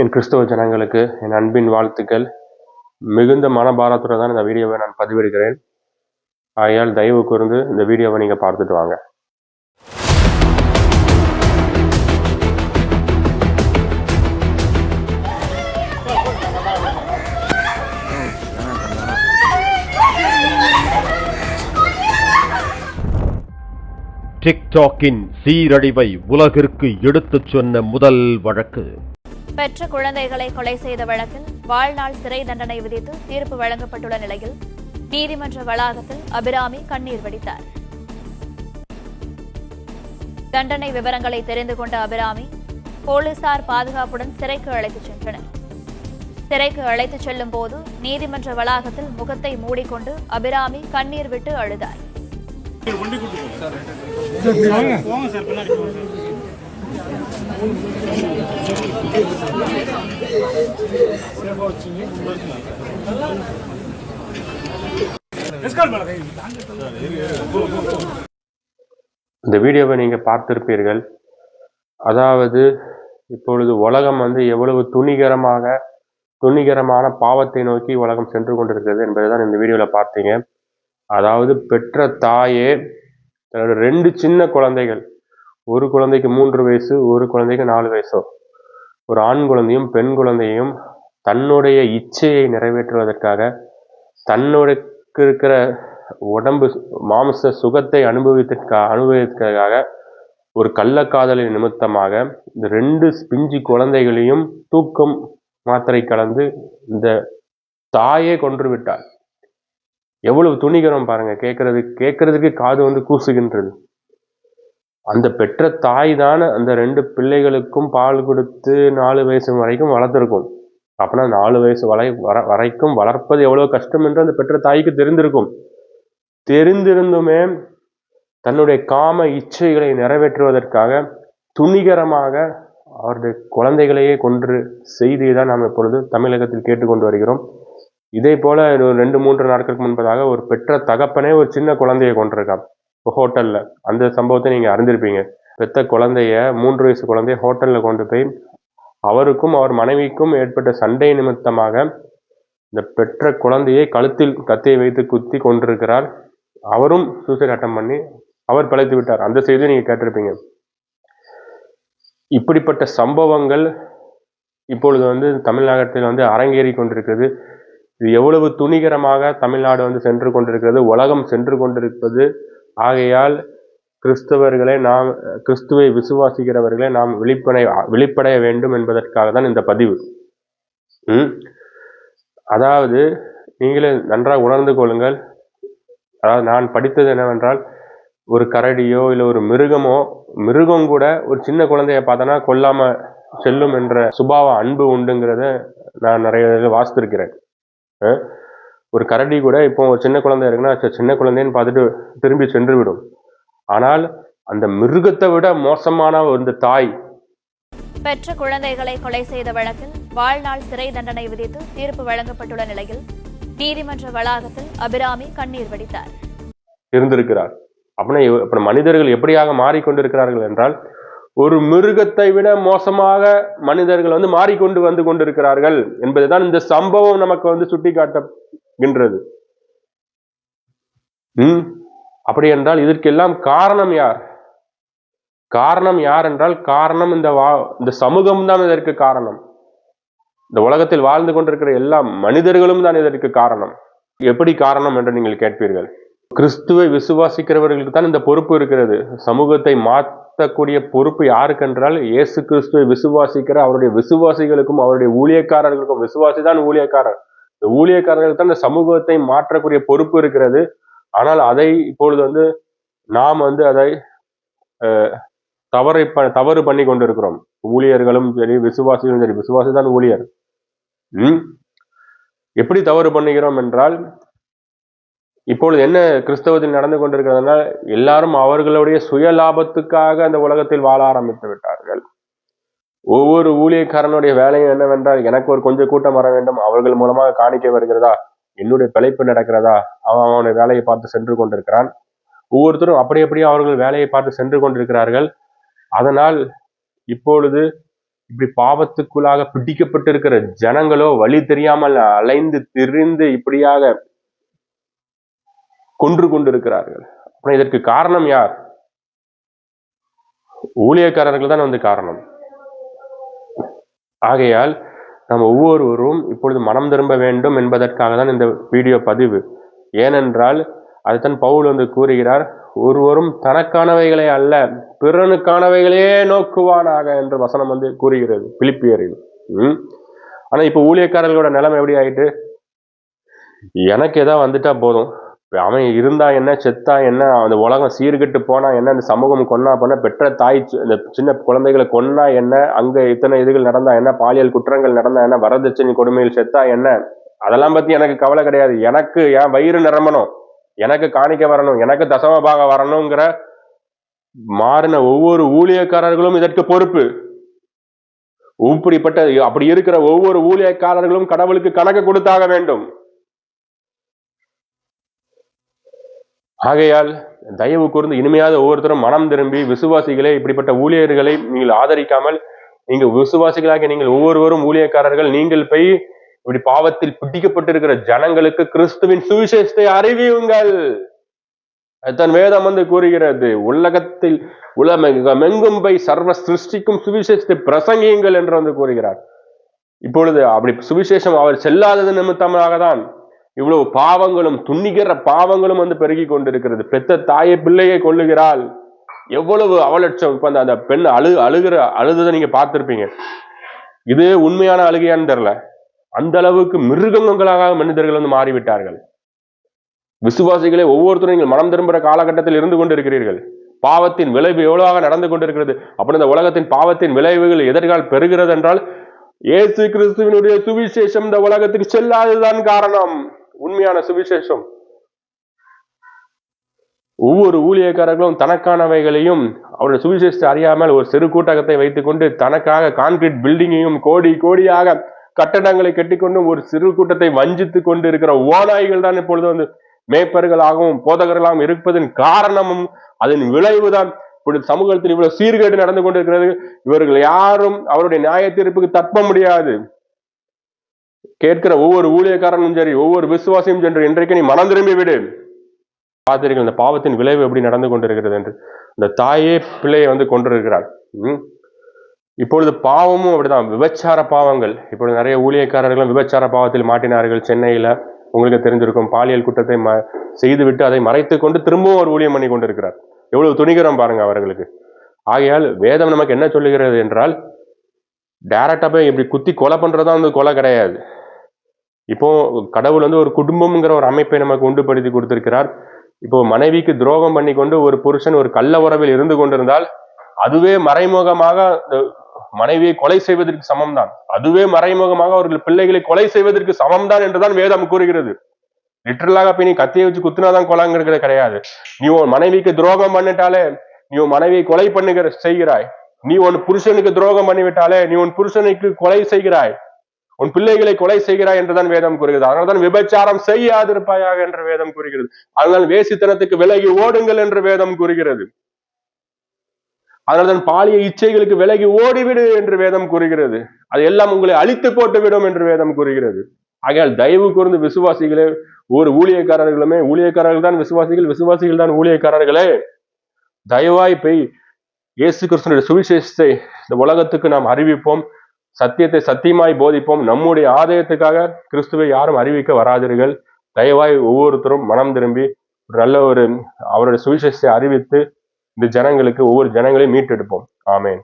என் கிறிஸ்தவ ஜனங்களுக்கு என் அன்பின் வாழ்த்துக்கள். மிகுந்த மனபாரத்துடன் தான் இந்த வீடியோவை நான் பதிவிடுகிறேன். ஆகையால் தயவு கூர்ந்து இந்த வீடியோவை நீங்கள் பார்த்துட்டு வாங்க. டிக்டாக்கின் சீரழிவை உலகிற்கு எடுத்துச் சொன்ன முதல் வழக்கு. பெற்ற குழந்தைகளை கொலை செய்த வழக்கில் வாழ்நாள் சிறை தண்டனை விதித்து தீர்ப்பு வழங்கப்பட்டுள்ள நிலையில் நீதிமன்ற வளாகத்தில் அபிராமி கண்ணீர் வடித்தார் தண்டனை விவரங்களை தெரிந்து கொண்ட அபிராமி போலீசார் பாதுகாப்புடன் சிறைக்கு அழைத்துச் சென்றனர் சிறைக்கு அழைத்துச் செல்லும் போது நீதிமன்ற வளாகத்தில் முகத்தை மூடிக்கொண்டு அபிராமி கண்ணீர் விட்டு அழுதார் இந்த வீடியோவை நீங்கள் பார்த்திருப்பீர்கள். அதாவது இப்பொழுது உலகம் வந்து எவ்வளவு துணிகரமாக துணிகரமான பாவத்தை நோக்கி உலகம் சென்று கொண்டிருக்கிறது என்பதை தான் இந்த வீடியோவில் பார்த்தீங்க. அதாவது பெற்ற தாயே தன்னோட ரெண்டு சின்ன குழந்தைகள் ஒரு குழந்தைக்கு மூன்று வயசு ஒரு குழந்தைக்கு நாலு வயசோ. ஒரு ஆண் குழந்தையும் பெண் குழந்தையும் தன்னுடைய இச்சையை நிறைவேற்றுவதற்காக தன்னுடைய இருக்கிற உடம்பு மாம்ச சுகத்தை அனுபவித்திற்கா அனுபவித்தற்காக ஒரு கள்ளக்காதலின் நிமித்தமாக இந்த ரெண்டு பிஞ்சு குழந்தைகளையும் தூக்கம் மாத்திரை கலந்து இந்த தாயே கொன்று விட்டாள். எவ்வளவு துணிகரம் பாருங்க கேட்கறது கேட்கறதுக்கு காது வந்து கூசுகின்றது. அந்த பெற்ற தாய் தான் அந்த ரெண்டு பிள்ளைகளுக்கும் பால் கொடுத்து நாலு வயசு வரைக்கும் வளர்த்துருக்கும். அப்படின்னா நாலு வயசு வரை வர வரைக்கும் வளர்ப்பது எவ்வளோ கஷ்டம் என்று அந்த பெற்ற தாய்க்கு தெரிந்திருக்கும். தெரிந்திருந்துமே தன்னுடைய காம இச்சைகளை நிறைவேற்றுவதற்காக துணிகரமாக அவருடைய குழந்தைகளையே கொன்று செய்தியை தான் நாம் இப்பொழுது தமிழகத்தில் கேட்டுக்கொண்டு வருகிறோம். இதே போல ஒரு ரெண்டு மூன்று நாட்களுக்கு முன்பதாக ஒரு பெற்ற தகப்பனே ஒரு சின்ன குழந்தையை கொண்டிருக்கான் ஹோட்டலில். அந்த சம்பவத்தை நீங்கள் அறிந்திருப்பீங்க. பெத்த குழந்தைய மூன்று வயசு குழந்தைய ஹோட்டலில் கொண்டு போய் அவருக்கும் அவர் மனைவிக்கும் ஏற்பட்ட சண்டை நிமித்தமாக இந்த பெற்ற குழந்தையை கழுத்தில் கத்தியை வைத்து குத்தி கொண்டிருக்கிறார் அவரும் சூசைட் அட்டம் பண்ணி அவர் பிழைத்து விட்டார். அந்த செய்தியை நீங்கள் கேட்டிருப்பீங்க. இப்படிப்பட்ட சம்பவங்கள் இப்பொழுது வந்து தமிழ்நாட்டில் வந்து அரங்கேறி கொண்டிருக்கிறது. இது எவ்வளவு துணிகரமாக தமிழ்நாடு வந்து சென்று கொண்டிருக்கிறது உலகம் சென்று கொண்டிருப்பது ஆகையால் கிறிஸ்தவர்களை நாம் கிறிஸ்துவை விசுவாசிக்கிறவர்களை நாம் விழிப்படை விழிப்படைய வேண்டும் என்பதற்காக தான் இந்த பதிவு. அதாவது நீங்களே நன்றாக உணர்ந்து கொள்ளுங்கள். அதாவது நான் படித்தது என்னவென்றால் ஒரு கரடியோ இல்லை ஒரு மிருகமோ மிருகம் கூட ஒரு சின்ன குழந்தைய பார்த்தோன்னா கொல்லாம செல்லும் என்ற சுபாவ அன்பு உண்டுங்கிறத நான் நிறைய வாசித்திருக்கிறேன். ஒரு கரடி கூட இப்போ ஒரு சின்ன குழந்தை இருக்குன்னா சின்ன குழந்தைன்னு பார்த்துட்டு திரும்பி சென்று விடும் ஆனால் அந்த மிருகத்தை விட மோசமான ஒரு தாய். பெற்ற குழந்தைகளை கொலை செய்த வழக்கில் வாழ்நாள் சிறை தண்டனை விதித்து தீர்ப்பு வழங்கப்பட்டுள்ள நிலையில் நீதிமன்ற வளாகத்தில் அபிராமி கண்ணீர் வடித்தார். இருந்திருக்கிறார். அப்படின்னா அப்புறம் மனிதர்கள் எப்படியாக மாறிக்கொண்டிருக்கிறார்கள் என்றால் ஒரு மிருகத்தை விட மோசமாக மனிதர்கள் வந்து மாறிக்கொண்டு வந்து கொண்டிருக்கிறார்கள் என்பதுதான் இந்த சம்பவம் நமக்கு வந்து சுட்டி காட்டுகின்றது ம்? அப்படி என்றால் இதற்கெல்லாம் காரணம் யார்? காரணம் யார் என்றால் காரணம் இந்த வா இந்த சமூகம் தான் இதற்கு காரணம். இந்த உலகத்தில் வாழ்ந்து கொண்டிருக்கிற எல்லா மனிதர்களும் தான் இதற்கு காரணம். எப்படி காரணம் என்று நீங்கள் கேட்பீர்கள்? கிறிஸ்துவை விசுவாசிக்கிறவர்களுக்கு தான் இந்த பொறுப்பு இருக்கிறது. சமூகத்தை மாற்றக்கூடிய பொறுப்பு யாருக்கென்றால் இயேசு கிறிஸ்துவை விசுவாசிக்கிற அவருடைய விசுவாசிகளுக்கும் அவருடைய ஊழியக்காரர்களுக்கும் விசுவாசி தான் ஊழியக்காரர். இந்த ஊழியக்காரர்களுக்கு தான் இந்த சமூகத்தை மாற்றக்கூடிய பொறுப்பு இருக்கிறது. ஆனால் அதை இப்பொழுது வந்து நாம் வந்து அதை தவறை ப தவறு பண்ணி கொண்டிருக்கிறோம். ஊழியர்களும் சரி விசுவாசிகளும் சரி விசுவாசி தான் ஊழியர். ம்? எப்படி தவறு பண்ணுகிறோம் என்றால் இப்பொழுது என்ன கிறிஸ்தவத்தில் நடந்து கொண்டிருக்கிறதுனால் எல்லாரும் அவர்களுடைய சுய லாபத்துக்காக அந்த உலகத்தில் வாழ ஆரம்பித்து விட்டார்கள். ஒவ்வொரு ஊழியக்காரனுடைய வேலையும் என்னவென்றால் எனக்கு ஒரு கொஞ்சம் கூட்டம் வர வேண்டும் அவர்கள் மூலமாக காணிக்க வருகிறதா? என்னுடைய பிழைப்பு நடக்கிறதா? அவன் அவனுடைய வேலையை பார்த்து சென்று கொண்டிருக்கிறான். ஒவ்வொருத்தரும் அப்படி அப்படியே அவர்கள் வேலையை பார்த்து சென்று கொண்டிருக்கிறார்கள். அதனால் இப்பொழுது இப்படி பாவத்துக்குள்ளாக பிடிக்கப்பட்டிருக்கிற ஜனங்களோ வழி தெரியாமல் அலைந்து திரிந்து இப்படியாக கொன்று கொண்டிருக்கிறார்கள். அப்புறம் இதற்கு காரணம் யார்? ஊழியக்காரர்கள் தான் வந்து காரணம். ஆகையால் நம்ம ஒவ்வொருவரும் இப்பொழுது மனம் திரும்ப வேண்டும் என்பதற்காக தான் இந்த வீடியோ பதிவு. ஏனென்றால் அதுதான் பவுல் வந்து கூறுகிறார் ஒருவரும் தனக்கானவைகளை அல்ல பிறனுக்கானவைகளே நோக்குவானாக என்று வசனம் வந்து கூறுகிறது பிலிப்பியரில். ம்? இப்போ ஊழியக்காரர்களோட நிலைமை எப்படி ஆயிட்டு? எனக்கு ஏதோ வந்துட்டா போதும். அவன் இருந்தா என்ன செத்தா என்ன அந்த உலகம் சீர்கெட்டு போனா என்ன அந்த சமூகம் கொன்னா போனா பெற்ற தாய் இந்த சின்ன குழந்தைகளை கொன்னா என்ன அங்க இத்தனை இதுகள் நடந்தா என்ன பாலியல் குற்றங்கள் நடந்தா என்ன வரதட்சணை கொடுமையில் செத்தா என்ன அதெல்லாம் பத்தி எனக்கு கவலை கிடையாது. எனக்கு என் வயிறு நிரம்பணும். எனக்கு காணிக்க வரணும். எனக்கு தசமபாக வரணுங்கிற மாறின ஒவ்வொரு ஊழியக்காரர்களும் இதற்கு பொறுப்பு. இப்படிப்பட்ட அப்படி இருக்கிற ஒவ்வொரு ஊழியக்காரர்களும் கடவுளுக்கு கணக்கு கொடுத்தாக வேண்டும். ஆகையால் தயவு கூர்ந்து இனிமையாத ஒவ்வொருத்தரும் மனம் திரும்பி விசுவாசிகளே இப்படிப்பட்ட ஊழியர்களை நீங்கள் ஆதரிக்காமல் நீங்கள் விசுவாசிகளாக நீங்கள் ஒவ்வொருவரும் ஊழியக்காரர்கள் நீங்கள் போய் இப்படி பாவத்தில் பிடிக்கப்பட்டிருக்கிற ஜனங்களுக்கு கிறிஸ்துவின் சுவிசேஷத்தை அறிவியுங்கள். தன் வேதம் வந்து கூறுகிறது. உலகத்தில் உலமெங்கும் போய் சர்வ சிருஷ்டிக்கும் சுவிசேஷத்தை பிரசங்கியுங்கள் என்று வந்து கூறுகிறார். இப்பொழுது அப்படி சுவிசேஷம் அவர் செல்லாதது நிமித்தமாக தான் இவ்வளவு பாவங்களும் துண்ணிக்கிற பாவங்களும் வந்து பெருகி கொண்டிருக்கிறது. பெத்த தாயை பிள்ளையை கொள்ளுகிறாள் எவ்வளவு அவலட்சம். இப்ப அந்த- அந்த பெண் அழு அழுகிற அழுததை நீங்க பார்த்திருப்பீங்க. இது உண்மையான அழுகையான்னு தெரியல. அந்த அளவுக்கு மிருகங்களாக மனிதர்கள் வந்து மாறிவிட்டார்கள். விசுவாசிகளே ஒவ்வொருத்தரும் நீங்கள் மனம் திரும்புகிற காலகட்டத்தில் இருந்து கொண்டிருக்கிறீர்கள். பாவத்தின் விளைவு எவ்வளவாக நடந்து கொண்டிருக்கிறது. அப்படி இந்த உலகத்தின் பாவத்தின் விளைவுகள் எதற்கால் பெறுகிறது என்றால் இயேசு கிறிஸ்துவினுடைய சுவிசேஷம் இந்த உலகத்துக்கு செல்லாததுதான் காரணம். உண்மையான சுவிசேஷம். ஒவ்வொரு ஊழியக்காரர்களும் தனக்கானவைகளையும் அவருடைய சுவிசேஷத்தை அறியாமல் ஒரு சிறு கூட்டகத்தை வைத்துக்கொண்டு தனக்காக கான்கிரீட் பில்டிங்கையும் கோடி கோடியாக கட்டடங்களை கட்டிக்கொண்டு ஒரு சிறு கூட்டத்தை வஞ்சித்துக் கொண்டு இருக்கிற ஓநாய்கள் தான் இப்பொழுது வந்து மேய்ப்பர்களாகவும் போதகர்களாகவும் இருப்பதன் காரணமும் அதன் விளைவுதான். இப்படி சமூகத்தில் இவ்வளவு சீர்கேடு நடந்து கொண்டிருக்கிறது. இவர்கள் யாரும் அவருடைய நியாய தீர்ப்புக்கு தப்ப முடியாது. கேட்கிற ஒவ்வொரு ஊழியக்காரனும் சரி ஒவ்வொரு விசுவாசியும் சென்று இன்றைக்கு நீ மனம் திரும்பி விடு. பார்த்தீர்கள் இந்த பாவத்தின் விளைவு எப்படி நடந்து கொண்டிருக்கிறது என்று. இந்த தாயே பிள்ளையை வந்து கொண்டிருக்கிறாள் ம். இப்பொழுது பாவமும் அப்படிதான். விபச்சார பாவங்கள். இப்பொழுது நிறைய ஊழியக்காரர்களும் விபச்சார பாவத்தில் மாட்டினார்கள். சென்னையில உங்களுக்கு தெரிஞ்சிருக்கும் பாலியல் குற்றத்தை ம செய்துவிட்டு அதை மறைத்து கொண்டு திரும்பவும் ஒரு ஊழியம் பண்ணி கொண்டிருக்கிறார். எவ்வளவு துணிகரம் பாருங்க அவர்களுக்கு. ஆகையால் வேதம் நமக்கு என்ன சொல்லுகிறது என்றால் டைரக்டா போய் இப்படி குத்தி கொலை பண்றதா வந்து கொலை கிடையாது. இப்போ கடவுள் வந்து ஒரு குடும்பம்ங்கிற ஒரு அமைப்பை நமக்கு உண்டுபடுத்தி கொடுத்திருக்கிறார். இப்போ மனைவிக்கு துரோகம் பண்ணி கொண்டு ஒரு புருஷன் ஒரு கள்ள உறவில் இருந்து கொண்டிருந்தால் அதுவே மறைமுகமாக இந்த மனைவியை கொலை செய்வதற்கு சமம்தான். அதுவே மறைமுகமாக அவர்கள் பிள்ளைகளை கொலை செய்வதற்கு சமம்தான் என்றுதான் வேதம் கூறுகிறது. லிட்டரலாக போய் நீ கத்தியை வச்சு குத்துனாதான் கொலாங்கிறது கிடையாது. நீ உன் மனைவிக்கு துரோகம் பண்ணிட்டாலே நீ உன் மனைவியை கொலை பண்ணுகிற செய்கிறாய். நீ உன் புருஷனுக்கு துரோகம் பண்ணிவிட்டாலே நீ உன் புருஷனுக்கு கொலை செய்கிறாய். உன் பிள்ளைகளை கொலை செய்கிறாய் என்றுதான் வேதம் கூறுகிறது. அதனால்தான் விபச்சாரம் செய்யாதிருப்பாயாக என்று வேதம் கூறுகிறது. அதனால் வேசித்தனத்துக்கு விலகி ஓடுங்கள் என்று வேதம் கூறுகிறது. அதனால்தான் பாலிய இச்சைகளுக்கு விலகி ஓடிவிடு என்று வேதம் கூறுகிறது. அது எல்லாம் உங்களை அழித்து போட்டு விடும் என்று வேதம் கூறுகிறது. ஆகையால் தயவு கூர்ந்து விசுவாசிகளே ஒரு ஊழியக்காரர்களுமே ஊழியக்காரர்கள் தான் விசுவாசிகள் விசுவாசிகள் தான் ஊழியக்காரர்களே தயவாய் போய் இயேசு கிறிஸ்தனுடைய சுவிசேஷத்தை இந்த உலகத்துக்கு நாம் அறிவிப்போம். சத்தியத்தை சத்தியமாய் போதிப்போம். நம்முடைய ஆதாயத்துக்காக கிறிஸ்துவை யாரும் அறிவிக்க வராதீர்கள். தயவாய் ஒவ்வொருத்தரும் மனம் திரும்பி ஒரு நல்ல ஒரு அவருடைய சுவிசேஷத்தை அறிவித்து இந்த ஜனங்களுக்கு ஒவ்வொரு ஜனங்களையும் மீட்டெடுப்போம். ஆமேன்.